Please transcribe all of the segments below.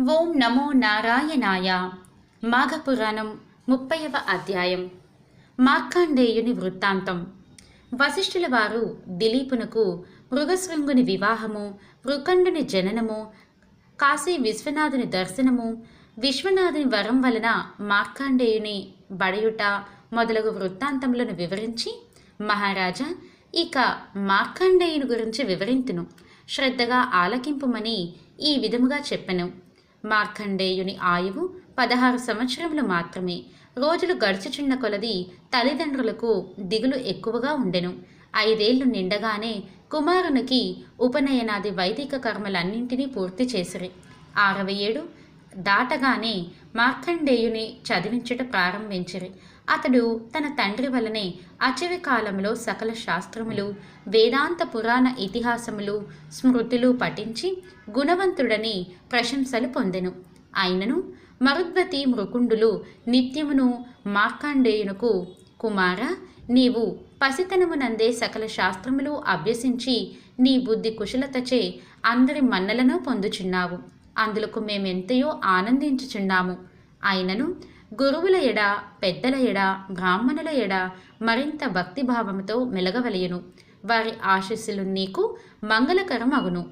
ఓం నమో నారాయణాయ. మాఘపురాణం ముప్పైవ అధ్యాయం. మార్కాండేయుని వృత్తాంతం. వశిష్ఠుల వారు దిలీపునకు మృగశృంగుని వివాహము మృకండుని జననము కాశీ విశ్వనాథుని దర్శనము విశ్వనాథుని వరం వలన మార్కాండేయుని బడయుట మొదలగు వృత్తాంతములను వివరించి మహారాజా ఇక మార్కాండేయుని గురించి వివరింతును. శ్రద్ధగా ఆలకింపుమని ఈ విధముగా చెప్పెను. మార్కండేయుని ఆయువు పదహారు సంవత్సరములు మాత్రమే. రోజులు గడుచుచున్న కొలది తల్లిదండ్రులకు దిగులు ఎక్కువగా ఉండెను. ఐదేళ్ళు నిండగానే కుమారునికి ఉపనయనాది వైదిక కర్మలన్నింటినీ పూర్తి చేసిరి. అరవై ఏడు దాటగానే మార్కండేయుని చదివించుట ప్రారంభించిరి. అతడు తన తండ్రి వలనే అచవి కాలంలో సకల శాస్త్రములు వేదాంత పురాణ ఇతిహాసములు స్మృతులు పఠించి గుణవంతుడని ప్రశంసలు పొందెను. ఆయనను మరుద్వతి మృకుండులు నిత్యమును మార్కాండేయునకు కుమార నీవు పసితనమునందే సకల శాస్త్రములు అభ్యసించి నీ బుద్ధి కుశలతచే అందరి మన్నలను పొందుచున్నావు. అందులకు మేమెంతయో ఆనందించుచున్నాము. ఆయనను గురువుల ఎడ పెద్దల ఎడ బ్రాహ్మణుల ఎడ మరింత భక్తిభావంతో మెలగవలయను. వారి ఆశీస్సులు నీకు మంగళకరం అగును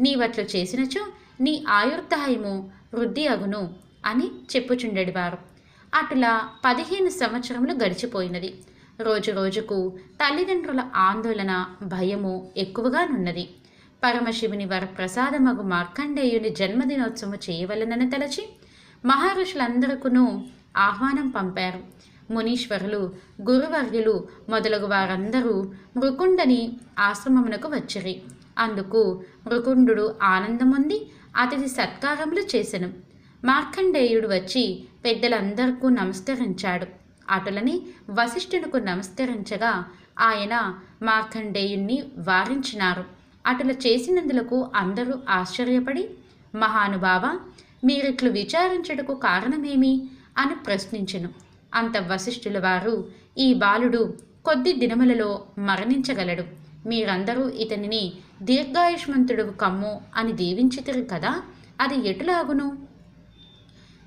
నీవట్లు చేసినచో నీ ఆయుర్దాయము వృద్ధి అగును అని చెప్పుచుండెడివారు. అటులా పదిహేను సంవత్సరములు గడిచిపోయినది. రోజు రోజుకు తల్లిదండ్రుల ఆందోళన భయము ఎక్కువగానున్నది పరమశివుని వరప్రసాదమగు మార్కండేయుని జన్మదినోత్సవం చేయవలనని తలచి మహర్షులందరికీ ఆహ్వానం పంపారు. మునీశ్వరులు గురువర్యులు మొదలగు వారందరూ మృకుండని ఆశ్రమమునకు వచ్చిరి. అందుకు మృకుండు ఆనందముంది అతిథి సత్కారములు చేసెను. మార్కండేయుడు వచ్చి పెద్దలందరికీ నమస్కరించాడు. అటులని వశిష్ఠునకు నమస్కరించగా ఆయన మార్కండేయుణ్ణి వారించినారు. అటుల చేసినందులకు అందరూ ఆశ్చర్యపడి మహానుభావ మీరిట్లు విచారించుటకు కారణమేమి? అని ప్రశ్నించెను. అంత వశిష్ఠుల వారు ఈ బాలుడు కొద్ది దినములలో మరణించగలడు. మీరందరూ ఇతనిని దీర్ఘాయుష్మంతుడు కమ్ము అని దీవించితిరు కదా? అది ఎటులాగును?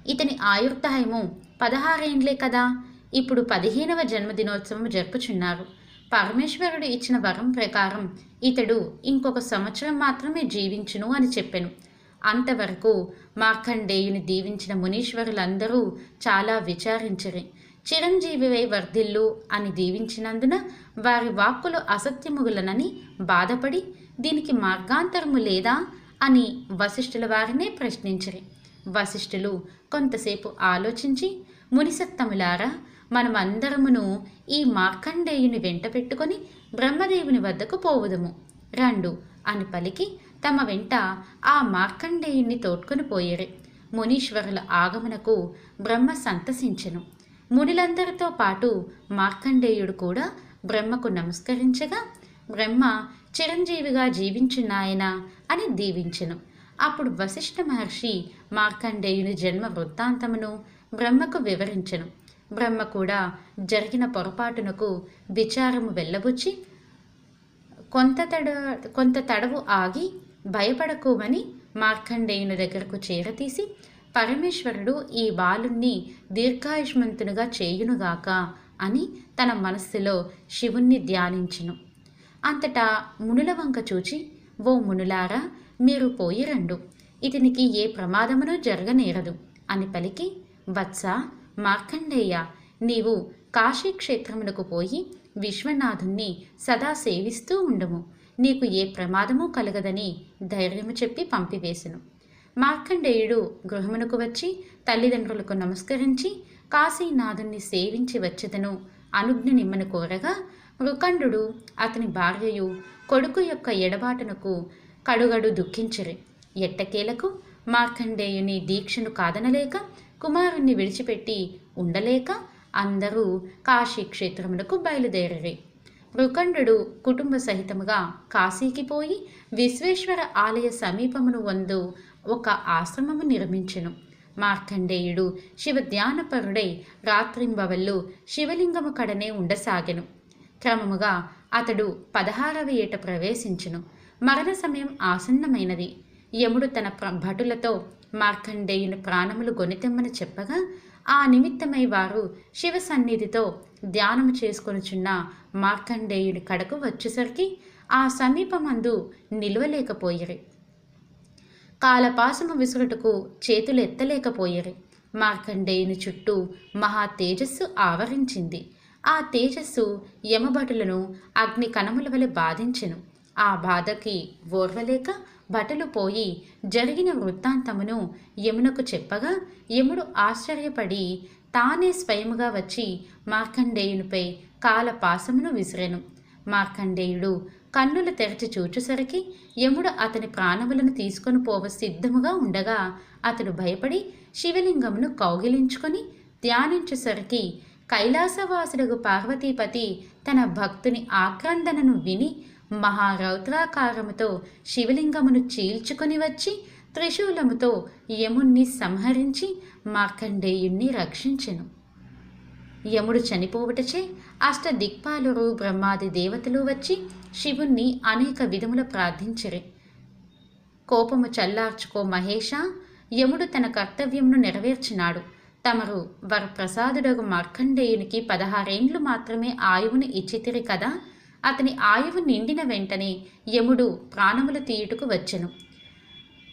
ఇతని ఆయుర్దాయము పదహారేండ్లే కదా? ఇప్పుడు పదిహేనవ జన్మదినోత్సవం జరుపుచున్నారు. పరమేశ్వరుడు ఇచ్చిన వరం ప్రకారం ఇతడు ఇంకొక సంవత్సరం మాత్రమే జీవించును అని చెప్పాను. అంతవరకు మార్కండేయుని దీవించిన మునీశ్వరులందరూ చాలా విచారించరి. చిరంజీవివై వర్ధిల్లు అని దీవించినందున వారి వాక్కులు అసత్యముగులనని బాధపడి దీనికి మార్గాంతరము లేదా అని వశిష్ఠుల వారినే ప్రశ్నించరి. వశిష్ఠులు కొంతసేపు ఆలోచించి మునిసత్తములారా మనమందరమును ఈ మార్కండేయుని వెంట పెట్టుకొని బ్రహ్మదేవుని వద్దకు పోవుదము. రండు అని పలికి తమ వెంట ఆ మార్కండేయుణ్ణి తోడ్కొని పోయేరు. మునీశ్వరుల ఆగమనకు బ్రహ్మ సంతసించెను. మునిలందరితో పాటు మార్కండేయుడు కూడా బ్రహ్మకు నమస్కరించగా బ్రహ్మ చిరంజీవిగా జీవించున్నాయన? అని దీవించెను. అప్పుడు వశిష్ఠ మహర్షి మార్కండేయుని జన్మ వృత్తాంతమును బ్రహ్మకు వివరించెను. బ్రహ్మ కూడా జరిగిన పొరపాటునకు విచారము వెళ్ళబుచ్చి కొంత తడ కొంత తడవు ఆగి భయపడకోమని మార్కండేయుని దగ్గరకు చేరతీసి పరమేశ్వరుడు ఈ బాలుణ్ణి దీర్ఘాయుష్మంతునిగా చేయునుగాక అని తన మనస్సులో శివుణ్ణి ధ్యానించును. అంతటా మునుల వంక చూచి ఓ మునులారా మీరు పోయి రండు. ఇతనికి ఏ ప్రమాదమును జరగనేరదు అని పలికి వత్స మార్కండేయ నీవు కాశీక్షేత్రమునకు పోయి విశ్వనాథుణ్ణి సదా సేవిస్తూ ఉండము. నీకు ఏ ప్రమాదము కలగదని ధైర్యము చెప్పి పంపివేశను మార్కండేయుడు గృహమునకు వచ్చి తల్లిదండ్రులకు నమస్కరించి కాశీనాథుణ్ణి సేవించి వచ్చేదను అనుజ్ఞ నిమ్మను కోరగా మృకండు అతని భార్యయు కొడుకు యొక్క ఎడబాటునకు కడుగడు దుఃఖించిరి. ఎట్టకేలకు మార్కండేయుని దీక్షను కాదనలేక కుమారుణ్ణి విడిచిపెట్టి ఉండలేక అందరూ కాశీక్షేత్రమునకు బయలుదేరరే. మృకండు కుటుంబ సహితముగా కాశీకి పోయి విశ్వేశ్వర ఆలయ సమీపమును వందు ఒక ఆశ్రమము నిర్మించెను. మార్కండేయుడు శివ ధ్యానపరుడై రాత్రింబవళ్ళు శివలింగము కడనే ఉండసాగెను. క్రమముగా అతడు పదహారవ ఏట ప్రవేశించెను. మరణ సమయం ఆసన్నమైనది. యముడు తన ప్ర- భటులతో మార్కండేయుని ప్రాణములు గొనితెమ్మని చెప్పగా ఆ నిమిత్తమై వారు శివ సన్నిధితో ధ్యానము చేసుకొనుచున్న మార్కండేయుని కడకు వచ్చేసరికి ఆ సమీపమందు నిలవలేకపోయిరి. కాలపాసము విసురుటకు చేతులు ఎత్తలేకపోయిరి మార్కండేయుని చుట్టూ మహా తేజస్సు ఆవరించింది. ఆ తేజస్సు యమభటులను అగ్ని కణముల వలె బాధించెను. ఆ బాధకి ఓర్వలేక భటులు పోయి జరిగిన వృత్తాంతమును యమునకు చెప్పగా యముడు ఆశ్చర్యపడి తానే స్వయముగా వచ్చి మార్కండేయునిపై కాలపాసమును విసిరెను. మార్కండేయుడు కన్నులు తెరచి చూచుసరికి యముడు అతని ప్రాణములను తీసుకొని పోవ సిద్ధముగా ఉండగా అతడు భయపడి శివలింగమును కౌగిలించుకొని ధ్యానించుసరికి కైలాసవాసుడగు పార్వతీపతి తన భక్తుని ఆక్రందనను విని మహారౌద్రాకారముతో శివలింగమును చీల్చుకొని వచ్చి త్రిశూలముతో యముణ్ణి సంహరించి మార్కండేయుణ్ణి రక్షించెను. యముడు చనిపోవుటచే అష్టదిక్పాలురు బ్రహ్మాది దేవతలు వచ్చి శివుణ్ణి అనేక విధముల ప్రార్థించిరి. కోపము చల్లార్చుకో మహేష యముడు తన కర్తవ్యమును నెరవేర్చినాడు. తమరు వరప్రసాదుడగు మార్కండేయునికి పదహారేండ్లు మాత్రమే ఆయువును ఇచ్చితిరి కదా అతని ఆయువు నిండిన వెంటనే యముడు ప్రాణములు తీయుటకు వచ్చెను.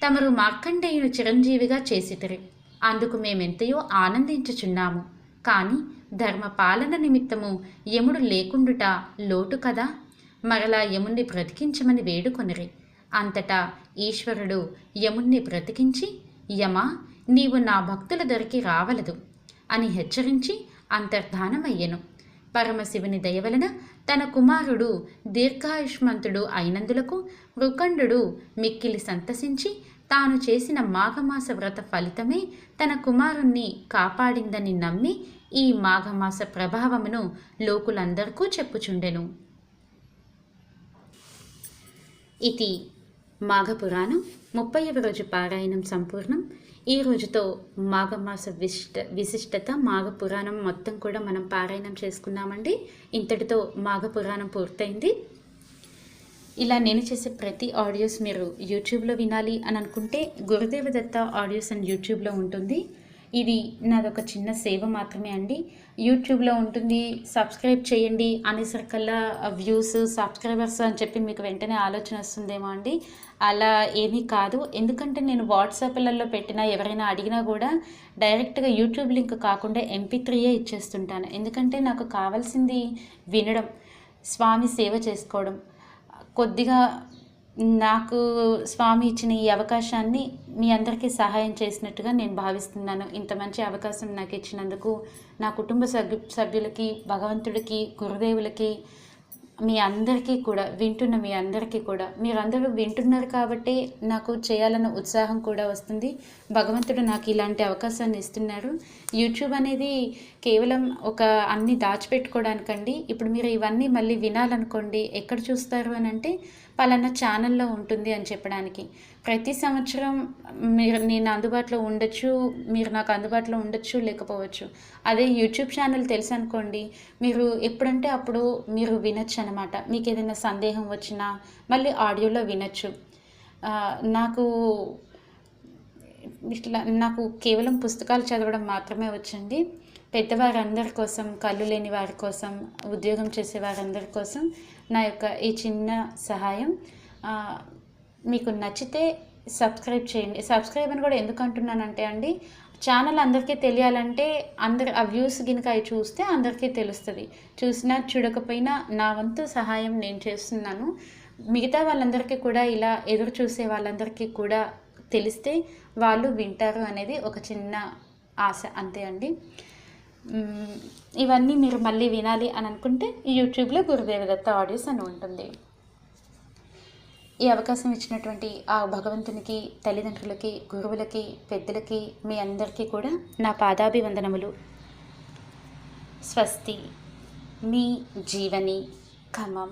తమరు మార్కండేయును చిరంజీవిగా చేసితిరి. అందుకు మేమెంతయో ఆనందించుచున్నాము. కానీ ధర్మ పాలన నిమిత్తము యముడు లేకుండుట లోటు కదా? మరలా యముణ్ణి బ్రతికించమని వేడుకొనిరి. అంతటా ఈశ్వరుడు యముణ్ణి బ్రతికించి యమా నీవు నా భక్తుల దొరికి రావలదు అని హెచ్చరించి అంతర్ధానమయ్యెను. పరమశివుని దయవలన తన కుమారుడు దీర్ఘాయుష్మంతుడు అయినందులకు మృకండు మిక్కిలి సంతసించి తాను చేసిన మాఘమాస వ్రత ఫలితమే తన కుమారుణ్ణి కాపాడిందని నమ్మి ఈ మాఘమాస ప్రభావమును లోకులందరికూ చెప్పుచుండెను. ఇది మాఘపురాణం ముప్పైవ రోజు పారాయణం సంపూర్ణం. ఈ రోజుతో మాఘమాస విశిష్ట విశిష్టత మాఘపురాణం మొత్తం కూడా మనం పారాయణం చేసుకున్నామండి. ఇంతటితో మాఘపురాణం పూర్తయింది. ఇలా నేను చేసే ప్రతి ఆడియోస్ మీరు యూట్యూబ్లో వినాలి అని అనుకుంటే గురుదేవ దత్త ఆడియోస్ అండ్ యూట్యూబ్లో ఉంటుంది. ఇది నాదొక చిన్న సేవ మాత్రమే అండి. యూట్యూబ్లో ఉంటుంది సబ్స్క్రైబ్ చేయండి అనేసరికల్లా వ్యూస్ సబ్స్క్రైబర్స్ అని చెప్పి మీకు వెంటనే ఆలోచన వస్తుందేమో అండి. అలా ఏమీ కాదు. ఎందుకంటే నేను వాట్సాప్లలో పెట్టినా ఎవరైనా అడిగినా కూడా డైరెక్ట్గా యూట్యూబ్ లింక్ కాకుండా ఎంపీ త్రీయే ఇచ్చేస్తుంటాను. ఎందుకంటే నాకు కావాల్సింది వినడం స్వామి సేవ చేసుకోవడం. కొద్దిగా నాకు స్వామి ఇచ్చిన ఈ అవకాశాన్ని మీ అందరికీ సహాయం చేసినట్టుగా నేను భావిస్తున్నాను. ఇంత మంచి అవకాశం నాకు ఇచ్చినందుకు నా కుటుంబ సభ్యు సభ్యులకి భగవంతుడికి గురుదేవులకి మీ అందరికీ కూడా వింటున్న మీ అందరికీ కూడా. మీరందరూ వింటున్నారు కాబట్టి నాకు చేయాలన్న ఉత్సాహం కూడా వస్తుంది. భగవంతుడు నాకు ఇలాంటి అవకాశాన్ని ఇస్తున్నారు. యూట్యూబ్ అనేది కేవలం ఒక అన్ని దాచిపెట్టుకోవడానికండి ఇప్పుడు మీరు ఇవన్నీ మళ్ళీ వినాలనుకోండి ఎక్కడ చూస్తారు అని అంటే పలానా ఛానల్లో ఉంటుంది అని చెప్పడానికి. ప్రతి సంవత్సరం మీరు నేను అందుబాటులో ఉండొచ్చు మీరు నాకు అందుబాటులో ఉండొచ్చు లేకపోవచ్చు. అదే యూట్యూబ్ ఛానల్ తెలుసు అనుకోండి మీరు ఎప్పుడంటే అప్పుడు మీరు వినొచ్చు అనమాట మీకు ఏదైనా సందేహం వచ్చినా మళ్ళీ ఆడియోలో వినొచ్చు. నాకు ఇట్లా నాకు కేవలం పుస్తకాలు చదవడం మాత్రమే వచ్చండి. పెద్దవారందరి కోసం కళ్ళు లేని వారి కోసం ఉద్యోగం చేసే వారందరి కోసం నా యొక్క ఈ చిన్న సహాయం. మీకు నచ్చితే సబ్స్క్రైబ్ చేయండి. సబ్స్క్రైబ్ అని కూడా ఎందుకు అంటున్నానంటే అండి ఛానల్ అందరికీ తెలియాలంటే అందరు ఆ వ్యూస్ గినక అవి చూస్తే అందరికీ తెలుస్తుంది. చూసినా చూడకపోయినా నా వంతు సహాయం నేను చేస్తున్నాను. మిగతా వాళ్ళందరికీ కూడా ఇలా ఎదురు చూసే వాళ్ళందరికీ కూడా తెలిస్తే వాళ్ళు వింటారు అనేది ఒక చిన్న ఆశ అంతే అండి. ఇవన్నీ మీరు మళ్ళీ వినాలి అని అనుకుంటే యూట్యూబ్లో గురుదేవదత్త ఆడియోస్ అని ఉంటుంది. ఈ అవకాశం ఇచ్చినటువంటి ఆ భగవంతునికి తల్లిదండ్రులకి గురువులకి పెద్దలకి మీ అందరికీ కూడా నా పాదాభివందనములు. స్వస్తి. మీ జీవని ఖమం